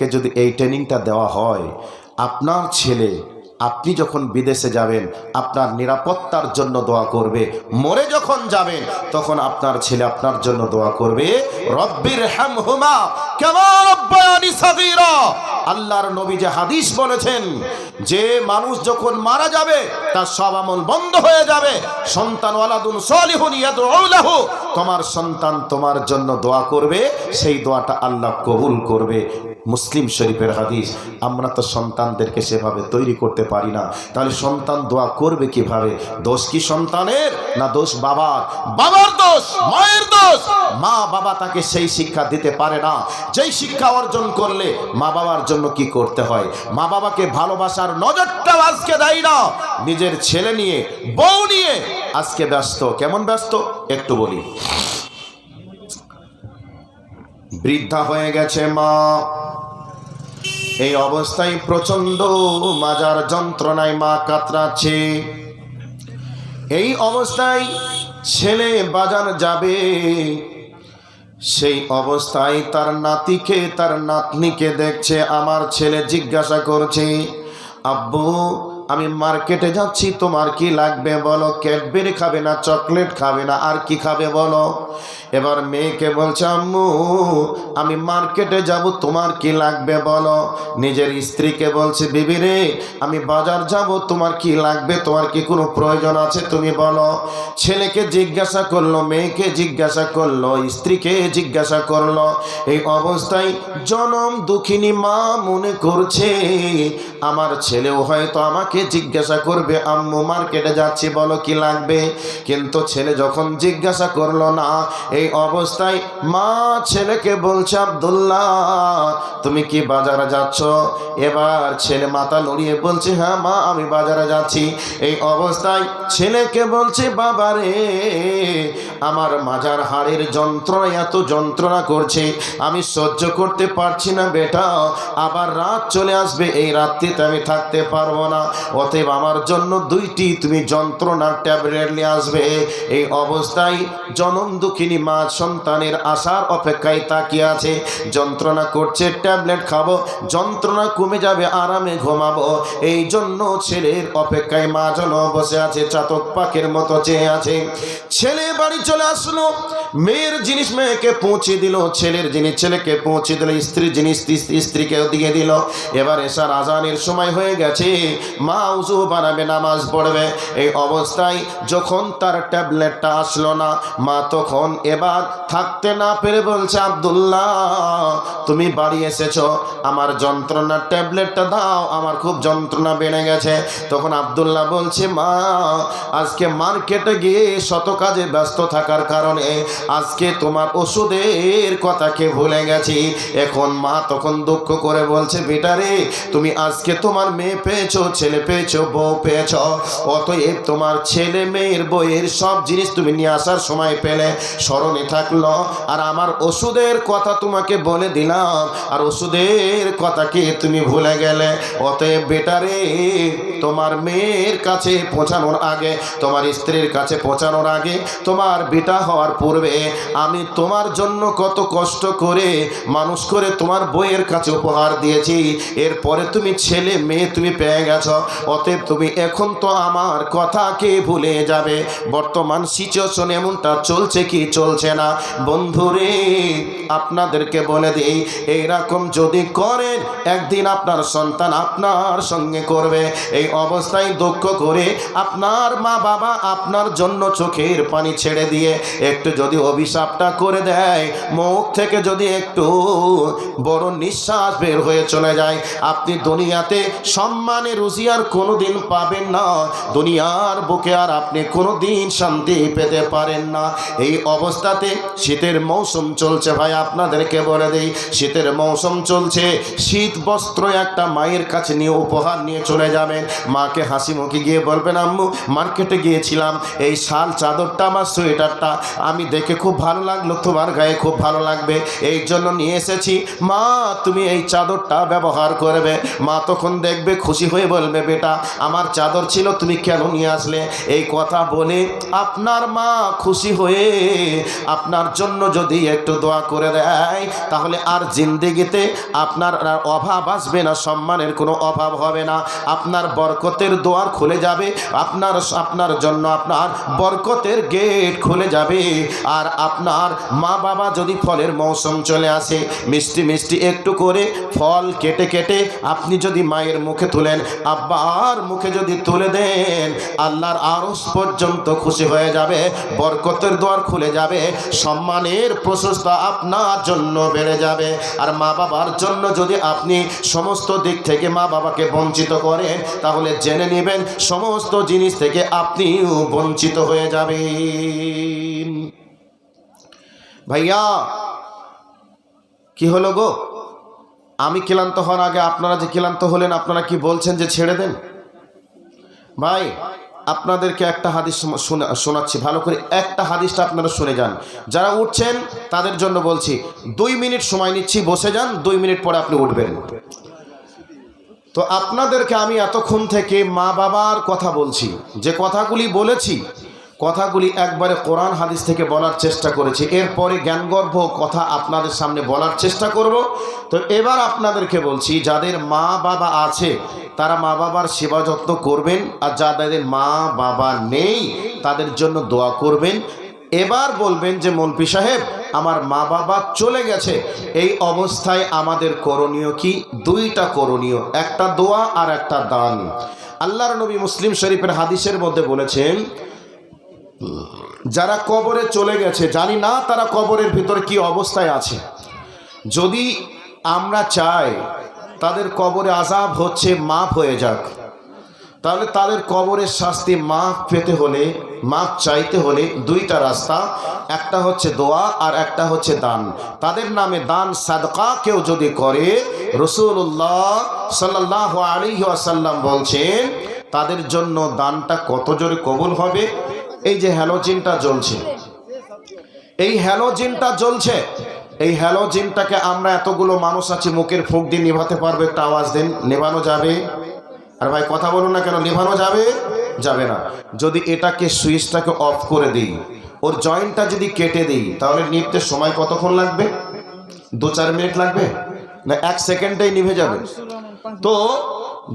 থেকে যদি এই ট্রেনিংটা দেওয়া হয়, আপনার ছেলে, আপনি যখন বিদেশে যাবেন, আপনার নিরাপত্তার জন্য দোয়া করবে, মরে যখন যাবেন, তখন আপনার ছেলে আপনার জন্য দোয়া করবে, রব্বির হ্যামহুমা কেমন রব্বায়ানি সাগীরা? আল্লাহর নবী যে হাদিস বলেছেন, যে মানুষ যখন মারা যাবে, তার সব আমল বন্ধ হয়ে যাবে, সন্তান তোমার সন্তান তোমার জন্য দোয়া করবে, সেই দোয়াটা আল্লাহ কবুল করবে। মুসলিম শরীফের হাদিস, আমরা তো সন্তানদেরকে সেভাবে তৈরি করতে পারি না। তাহলে সন্তান দোয়া করবে কীভাবে? দোষ কি সন্তানের, না দোষ বাবার? বাবার দোষ, মায়ের দোষ। মা বাবা তাকে সেই শিক্ষা দিতে পারে না। যেই শিক্ষা অর্জন করলে মা বাবার জন্য কি করতে হয়? মা বাবাকে ভালোবাসার নজরটাও আজকে দেয় না। নিজের ছেলে নিয়ে, বউ নিয়ে আজকে ব্যস্ত। কেমন ব্যস্ত? একটু বলি। বৃদ্ধা হয়ে গেছে মা। এই অবস্থায় প্রচণ্ড মাজার যন্ত্রণায় মা কাতরাচ্ছে। এই অবস্থায় ছেলে বাজার যাবে। সেই অবস্থায় তার নাতিকে, তার নাতনিকে দেখছে, আমার ছেলে জিজ্ঞাসা করছে, আব্বু, আমি মার্কেটে যাচ্ছি, তোমার কি লাগবে বলো? ক্যাডবেরি খাবে না, চকলেট খাবে না, আর কি খাবে বলো? এবার মেয়েকে বলছে, আম্মু, আমি মার্কেটে যাব, তোমার কি লাগবে বলো? নিজের স্ত্রীকে বলছে, বিবি রে, আমি বাজার যাব, তোমার কি লাগবে? তোমার কি কোনো প্রয়োজন আছে তুমি বলো? ছেলেকে জিজ্ঞাসা করল, মেয়েকে জিজ্ঞাসা করল, স্ত্রীকে জিজ্ঞাসা করল। এই অবস্থায় জনম দুঃখিনী মা মনে করছে, আমার ছেলেও হয়তো আমাকে জিজ্ঞাসা করবে, আম্মু, মার্কেটে যাচ্ছি, বলো কি লাগবে? কিন্তু ছেলে যখন জিজ্ঞাসা করল, না এই অবস্থায় মা ছেলেকে বলছে, আব্দুল্লাহ, তুমি কি বাজারে যাচ্ছ? এবার ছেলে মাথা লড়িয়ে বলছে হ্যাঁ মা, আমি বাজারে যাচ্ছি। এই অবস্থায় ছেলেকে বলছে বাবা রে আমার মাজার হাড়ের যন্ত্রণা এত যন্ত্রণা করছে, আমি সহ্য করতে পারছি না বেটা। আবার রাত চলে আসবে, এই রাত্রিতে আমি থাকতে পারব না। অতএব আমার জন্য দুইটি তুমি যন্ত্রণার ট্যাবলেট নিয়ে আসবে। এই অবস্থায় জনম দুঃখিনী মা সন্তানের আশার অপেক্ষায় তাকিয়ে আছে। যন্ত্রণা করছে, ট্যাবলেট খাব, যন্ত্রণা কমে যাবে, আরামে ঘুমাবো। এই জন্য ছেলের অপেক্ষায় মা যেন বসে আছে, চাতক পাখির মতো চেয়ে আছে। ছেলে বাড়ি চলে আসলো, মেয়ের জিনিস মেয়েকে পৌঁছে দিল, ছেলের জিনিস ছেলেকে পৌঁছে দিল, স্ত্রীর জিনিস স্ত্রী- স্ত্রীকে দিয়ে দিল। এবার এসার আজানের সময় হয়ে গেছে, মা উজু বানাবে, নামাজ পড়বে। এই অবস্থায় যখন তার ট্যাবলেটটা আসলো না, মা তখন এবার থাকতে না পেরে বলছে আবদুল্লাহ, তুমি বাড়ি এসেছ, আমার যন্ত্রণার ট্যাবলেটটা দাও, আমার খুব যন্ত্রণা বেড়ে গেছে। তখন আব্দুল্লাহ বলছে, মা, আজকে মার্কেটে গিয়ে শত কাজে ব্যস্ত থাকার কারণে আজকে তোমার ওষুধের কথাকে ভুলে গেছি? এখন মা তখন দুঃখ করে বলছে বেটারে তুমি আজকে তোমার মেয়ে পেয়েছ, ছেলে পেয়েছ, বউ পেয়েছ, অতএব তোমার ছেলে মেয়ের বইয়ের সব জিনিস তুমি নিয়ে আসার সময় পেলে। স্মরণে থাকল, আর আমার ওষুধের কথা তোমাকে বলে দিলাম, আর ওষুধের কথাকে তুমি ভুলে গেলে। অতএব বেটারে, তোমার মেয়ের কাছে পৌঁছানোর আগে, তোমার স্ত্রীর কাছে পৌঁছানোর আগে, তোমার বেটা হওয়ার পূর্বে আমি তোমার জন্য কত কষ্ট করে, মানুষ করে তোমার বইয়ের কাছে উপহার দিয়েছি। এরপরে তুমি ছেলে, মেয়ে তুমি পেয়ে গেছো। অতএব তুমি এখন তো আমার কথাকে ভুলে যাবে। বর্তমান সিচুয়েশন এমনটা চলছে কি? চলছে না। বন্ধুরে, আপনাদেরকে বলে দিই এইরকম যদি করেন, একদিন আপনার সন্তান আপনার সঙ্গে করবে। এই অবস্থায় দুঃখ করে আপনার মা বাবা আপনার জন্য চোখের পানি ছেড়ে দিয়ে একটু যদি অভিশাপটা করে দেয়, মুখ থেকে যদি একটু বড় নিঃশ্বাস বের হয়ে চলে যায়। আপনি দুনিয়াতে সম্মানে রুজি আর কোনোদিন পাবেন না। দুনিয়ার বুকে আর আপনি কোনোদিন শান্তি পেতে পারেন না। এই অবস্থাতে শীতের মৌসুম চলছে ভাই, আপনাদেরকে বলে দেই, শীতের মৌসুম চলছে। শীত বস্ত্র একটা মায়ের কাছে নিয়ে উপহার নিয়ে চলে যাবেন। মাকে হাসি মুখে গিয়ে বলবেন, আম্মু, মার্কেটে গিয়েছিলাম, এই শাল চাদরটা, আমার সোয়েটারটা, আমি দেখে খুব ভালো লাগল, তোমার গায়ে খুব ভালো লাগবে, এই জন্য নিয়ে এসেছি। মা, তুমি এই চাদরটা ব্যবহার করবে। মা তখন দেখবে, খুশি হয়ে বলবে, বেটা, আমার চাদর ছিল, তুমি কেন নিয়ে আসলে? এই কথা বলে আপনার মা খুশি হয়ে আপনার জন্য যদি একটু দোয়া করে দেয়, তাহলে আর জিন্দিগিতে আপনার অভাব আসবে না, সম্মানের কোনো অভাব হবে না। আপনার বরকতের দোয়ার খুলে যাবে, আপনার আপনার জন্য আপনার বরকতের গেট খুলে যাবে। আর আপনার মা বাবা যদি ফলের মৌসুম চলে আসে, মিষ্টি মিষ্টি একটু করে ফল কেটে কেটে আপনি যদি মায়ের মুখে তুলেন, আব্বার মুখে যদি তুলে দেন, আল্লাহর আরস পর্যন্ত খুশি হয়ে যাবে, বরকতের দোয়ার খুলে যাবে, সম্মানের প্রশস্তা আপনার জন্য বেড়ে যাবে। আর মা বাবার জন্য যদি আপনি সমস্ত দিক থেকে মা বাবাকে বঞ্চিত করেন, তাহলে জেনে নেবেন সমস্ত জিনিস থেকে আপনিও বঞ্চিত হয়ে যাবেন। ভাইয়া, কি হলো গো? আমি ক্লান্ত হওয়ার আগে আপনারা যে ক্লান্ত হলেন, আপনারা কি বলছেন যে ছেড়ে দেন? ভাই আপনাদেরকে একটা হাদিস শোনা- শোনা- শোনাচ্ছি। ভালো করে একটা হাদিসটা আপনারা শুনে যান। যারা উঠছেন, তাদের জন্য বলছি, দুই মিনিট সময় নিচ্ছি, বসে যান, দুই মিনিট পরে আপনি উঠবেন। তো আপনাদেরকে আমি এতক্ষণ থেকে মা বাবার কথা বলছি। যে কথাগুলি বলেছি কথাগুলি একবারে কোরআন হাদিস থেকে বলার চেষ্টা করেছি। এরপরে জ্ঞানগর্ভ কথা আপনাদের সামনে বলার চেষ্টা করব। তো এবার আপনাদেরকে বলছি, যাদের মা বাবা আছে, তারা মা বাবার সেবা যত্ন করবেন আর যাদের মা বাবা নেই, তাদের জন্য দোয়া করবেন। এবার বলবেন যে মলপি সাহেব, আমার মা বাবা চলে গেছে। এই অবস্থায় আমাদের করণীয় কি? দুইটা করণীয়, একটা দোয়া আর একটা দান। আল্লাহর নবী মুসলিম শরীফের হাদিসের মধ্যে বলেছেন যারা কবরে চলে গেছে, জানি না তারা কবরের ভিতর কি অবস্থায় আছে। যদি আমরা চাই তাদের কবরে আজাব হচ্ছে, মাফ হয়ে যাক। তাহলে তাদের কবরের শাস্তি মাফ পেতে হলে, মাফ চাইতে হলে দুইটা রাস্তা, একটা হচ্ছে দোয়া আর একটা হচ্ছে দান। তাদের নামে দান, সাদকা কেউ যদি করে রসুল্লাহ সাল্লাহ আলী আসাল্লাম বলছেন, তাদের জন্য দানটা কত জোরে কবুল হবে? এই যে হ্যালোজিনটা জ্বলছে। এই হ্যালোজিনটা জ্বলছে। এই হ্যালোজিনটাকে আমরা এতগুলো মানুষ আছি, মুখের ফুক দিয়ে নিভাতে পারব, একটা আওয়াজ দিন। নেভানো যাবে? আর ভাই, কথা বলুন না কেন, নেভানো যাবে? যাবে না। যদি এটাকে, সুইচটাকে অফ করে দিই, ওর জয়েন্টটা যদি কেটে দিই, তাহলে নিভতে সময় কতক্ষণ লাগবে? দু চার মিনিট লাগবে? না, এক সেকেন্ডেই নিভে যাবে। তো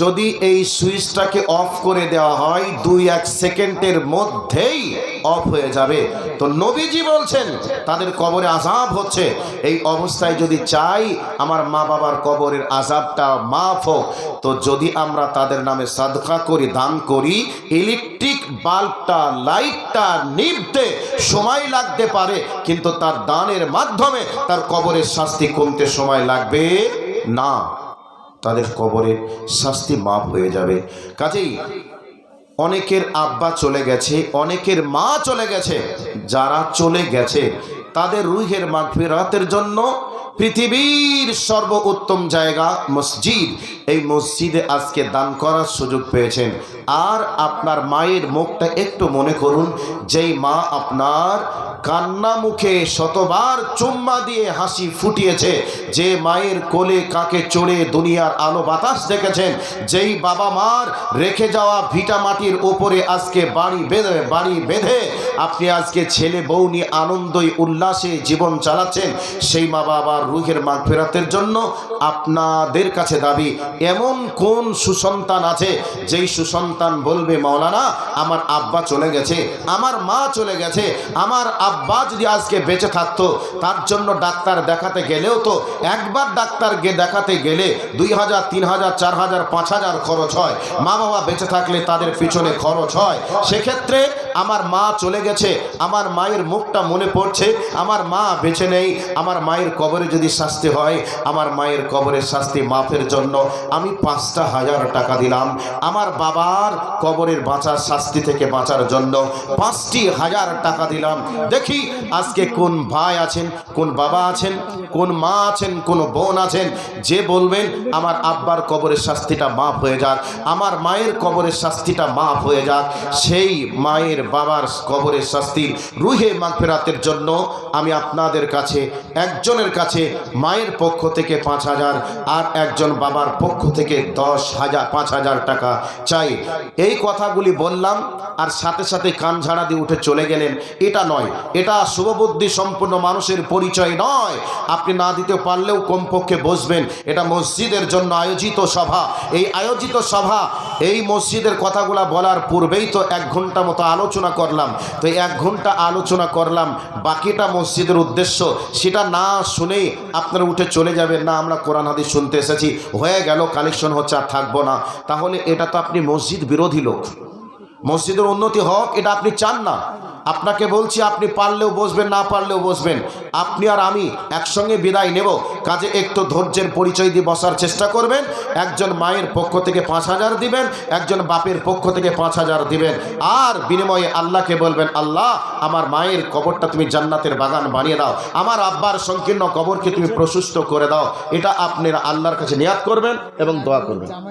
যদি এই সুইচটাকে অফ করে দেওয়া হয়, দুই এক সেকেন্ডের মধ্যেই অফ হয়ে যাবে। তো নবীজি বলছেন, তাদের কবরে আজাব হচ্ছে। এই অবস্থায় যদি চাই, আমার মা বাবার কবরের আজাবটা মাফ হোক। তো যদি আমরা তাদের নামে সাদকা করি, দান করি, ইলেকট্রিক বাল্বটা, লাইটটা নিভতে সময় লাগতে পারে, কিন্তু তার দানের মাধ্যমে তার কবরের শাস্তি কমতে সময় লাগবে না। তাদের কবরের শাস্তি মাপ হয়ে যাবে। কাজেই অনেকের আব্বা চলে গেছে, অনেকের মা চলে গেছে। যারা চলে গেছে, তাদের রুহের মাগফিরাতের জন্য পৃথিবীর সর্বোত্তম জায়গা মসজিদ। এই মসজিদে আজকে দান করার সুযোগ পেয়েছেন। আর আপনার মায়ের মুখটা একটু মনে করুন, যেই মা আপনার কান্না মুখে শতবার চুম্মা দিয়ে হাসি ফুটিয়েছে, যে মায়ের কোলে কাকে চড়ে দুনিয়ার আলো বাতাস দেখেছেন, যেই বাবা মার রেখে যাওয়া ভিটা মাটির ওপরে আজকে বাড়ি বেঁধে বাড়ি বেঁধে আপনি আজকে ছেলে বউ নিয়ে আনন্দই উল্লাসে জীবন চালাচ্ছেন, সেই মা বাবার রুহের মাগ ফেরাতের জন্য আপনাদের কাছে দাবি, এমন কোন সুসন্তান আছে যেই সুসন্তান বলবে, মাওলানা, আমার আব্বা চলে গেছে, আমার মা চলে গেছে, আমার আব্বা যদি আজকে বেঁচে থাকতো, তার জন্য ডাক্তার দেখাতে গেলেও তো, একবার ডাক্তার গে দেখাতে গেলে দুই হাজার, তিন হাজার, চার হাজার, পাঁচ হাজার খরচ হয়। মা বাবা বেঁচে থাকলে তাদের পিছনে খরচ হয়। সেক্ষেত্রে আমার মা চলে গেছে, আমার মায়ের মুখটা মনে পড়ছে, আমার মা বেঁচে নেই, আমার মায়ের কবরে যদি শাস্তি হয়, আমার মায়ের কবরের শাস্তি মাফের জন্য আমি পাঁচটা হাজার টাকা দিলাম। আমার বাবার কবরের বাঁচার শাস্তি থেকে বাঁচার জন্য পাঁচটি হাজার টাকা দিলাম। দেখি আজকে কোন ভাই আছেন, কোন বাবা আছেন, কোন মা আছেন, কোন বোন আছেন, যে বলবেন, আমার আব্বার কবরের শাস্তিটা মাফ হয়ে যাক, আমার মায়ের কবরের শাস্তিটা মাফ হয়ে যাক। সেই মায়ের বাবার কবরের শাস্তি রুহে মাগফেরাতের জন্য আমি আপনাদের কাছে, একজনের কাছে মায়ের পক্ষ থেকে পাঁচ হাজার আর একজন বাবার পক্ষ থেকে দশ হাজার, পাঁচ হাজার টাকা চাই। এই কথাগুলি বললাম আর সাথে সাথে কান ঝাড়া দিয়ে উঠে চলে গেলেন। এটা নয়, এটা শুভবুদ্ধি সম্পন্ন মানুষের পরিচয় নয়। আপনি না দিতে পারলেও কমপক্ষে বসবেন। এটা মসজিদের জন্য আয়োজিত সভা। এই আয়োজিত সভা, এই মসজিদের কথাগুলা বলার পূর্বেই তো এক ঘণ্টা মতো আলোচনা করলাম। তো এক ঘণ্টা আলোচনা করলাম। বাকিটা মসজিদের উদ্দেশ্য, সেটা না শুনেই আপনারা উঠে চলে যাবেন। না, আমরা কোরআন, হাদিস শুনতে এসেছি। হয়ে গেল কালেকশন হচ্ছে আর থাকব না। তাহলে এটা তো আপনি মসজিদ বিরোধী লোক। মসজিদের উন্নতি হোক, এটা আপনি চান না। আপনাকে বলছি, আপনি পারলেও বসবেন, না পারলেও বসবেন। আপনি আর আমি একসঙ্গে বিদায় নেব। কাজে একটু ধৈর্যের পরিচয় দিয়ে বসার চেষ্টা করবেন। একজন মায়ের পক্ষ থেকে পাঁচ হাজার দিবেন, একজন বাপের পক্ষ থেকে পাঁচ হাজার দিবেন। আর বিনিময়ে আল্লাহকে বলবেন, আল্লাহ, আমার মায়ের কবরটা তুমি জান্নাতের বাগান বানিয়ে দাও। আমার আব্বার সংকীর্ণ কবরকে তুমি প্রশস্ত করে দাও। এটা আপনারা আল্লাহর কাছে নিয়াত করবেন এবং দোয়া করবেন।